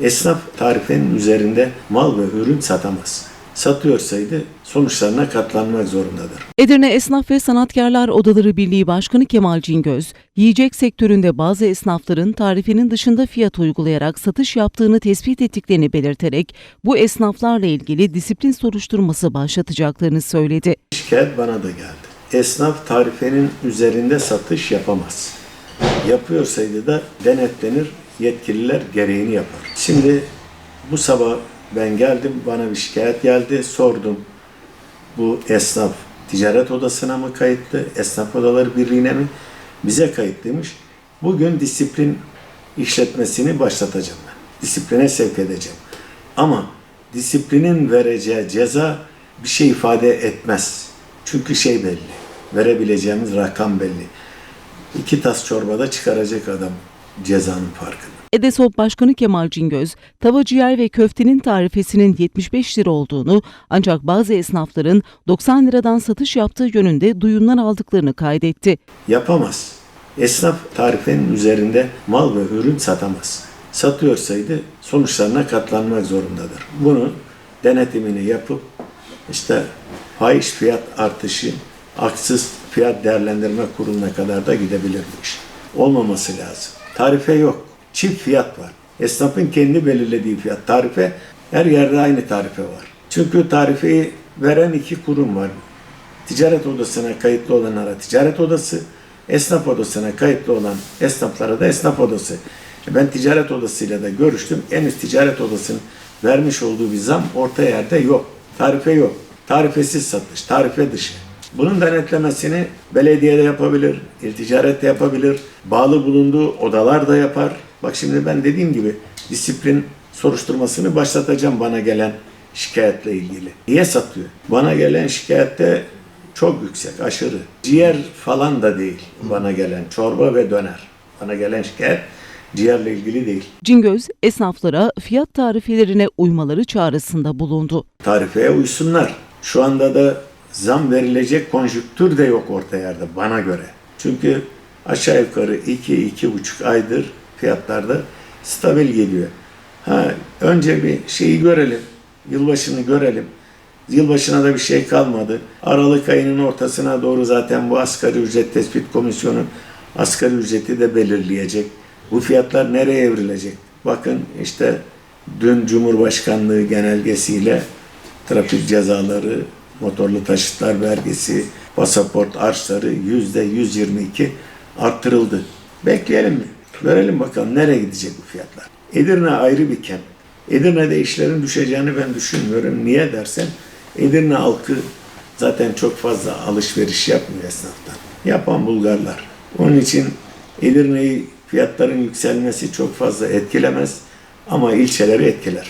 Esnaf tarifenin üzerinde mal ve ürün satamaz. Satıyorsaydı sonuçlarına katlanmak zorundadır. Edirne Esnaf ve Sanatkarlar Odaları Birliği Başkanı Kemal Cingöz, yiyecek sektöründe bazı esnafların tarifenin dışında fiyat uygulayarak satış yaptığını tespit ettiklerini belirterek bu esnaflarla ilgili disiplin soruşturması başlatacaklarını söyledi. Şikayet bana da geldi. Esnaf tarifenin üzerinde satış yapamaz. Yapıyorsaydı da denetlenir, yetkililer gereğini yapar. Şimdi bu sabah ben geldim, bana bir şikayet geldi, sordum. Bu esnaf ticaret odasına mı kayıtlı, esnaf odaları birliğine mi? Bize kayıtlıymış. Bugün disiplin işletmesini başlatacağım ben. Disipline sevk edeceğim. Ama disiplinin vereceği ceza bir şey ifade etmez. Çünkü şey belli. Verebileceğimiz rakam belli. İki tas çorbada çıkaracak adam cezanın farkını. EDESOP Başkanı Kemal Cingöz, tava ciğer ve köftenin tarifesinin 75 lira olduğunu ancak bazı esnafların 90 liradan satış yaptığı yönünde duyumlar aldıklarını kaydetti. Yapamaz. Esnaf tarifenin üzerinde mal ve ürün satamaz. Satıyorsaydı sonuçlarına katlanmak zorundadır. Bunu denetimini yapıp işte fahiş fiyat artışı, haksız fiyat değerlendirme kuruluna kadar da gidebilir bu iş. Olmaması lazım. Tarife yok. Çift fiyat var. Esnafın kendi belirlediği fiyat. Tarife her yerde aynı tarife var. Çünkü tarifeyi veren iki kurum var. Ticaret odasına kayıtlı olanlara ticaret odası, esnaf odasına kayıtlı olan esnaflara da esnaf odası. E Ben ticaret odasıyla da görüştüm. Henüz ticaret odasının vermiş olduğu bir zam orta yerde yok. Tarife yok. Tarifesiz satış, tarife dışı. Bunun denetlemesini belediye de yapabilir, il ticaret de yapabilir, bağlı bulunduğu odalar da yapar. Bak şimdi ben dediğim gibi disiplin soruşturmasını başlatacağım bana gelen şikayetle ilgili. Niye satıyor? Bana gelen şikayette çok yüksek, aşırı. Ciğer falan da değil bana gelen. Çorba ve döner. Bana gelen şikayet ciğerle ilgili değil. Cingöz, esnaflara fiyat tarifelerine uymaları çağrısında bulundu. Tarifeye uysunlar. Şu anda da zam verilecek konjüktür de yok orta yerde bana göre. Çünkü aşağı yukarı 2-2,5 aydır fiyatlarda stabil geliyor. Ha, önce bir şeyi görelim. Yılbaşını görelim. Yılbaşına da bir şey kalmadı. Aralık ayının ortasına doğru zaten bu asgari ücret tespit komisyonu asgari ücreti de belirleyecek. Bu fiyatlar nereye evrilecek? Bakın işte dün Cumhurbaşkanlığı genelgesiyle trafik cezaları, motorlu taşıtlar vergisi, pasaport harçları yüzde 122 arttırıldı. Bekleyelim mi? Görelim bakalım nereye gidecek bu fiyatlar. Edirne ayrı bir kent. Edirne'de işlerin düşeceğini ben düşünmüyorum. Niye dersen Edirne halkı zaten çok fazla alışveriş yapmıyor esnaftan. Yapan Bulgarlar. Onun için Edirne'yi fiyatların yükselmesi çok fazla etkilemez ama ilçeleri etkiler.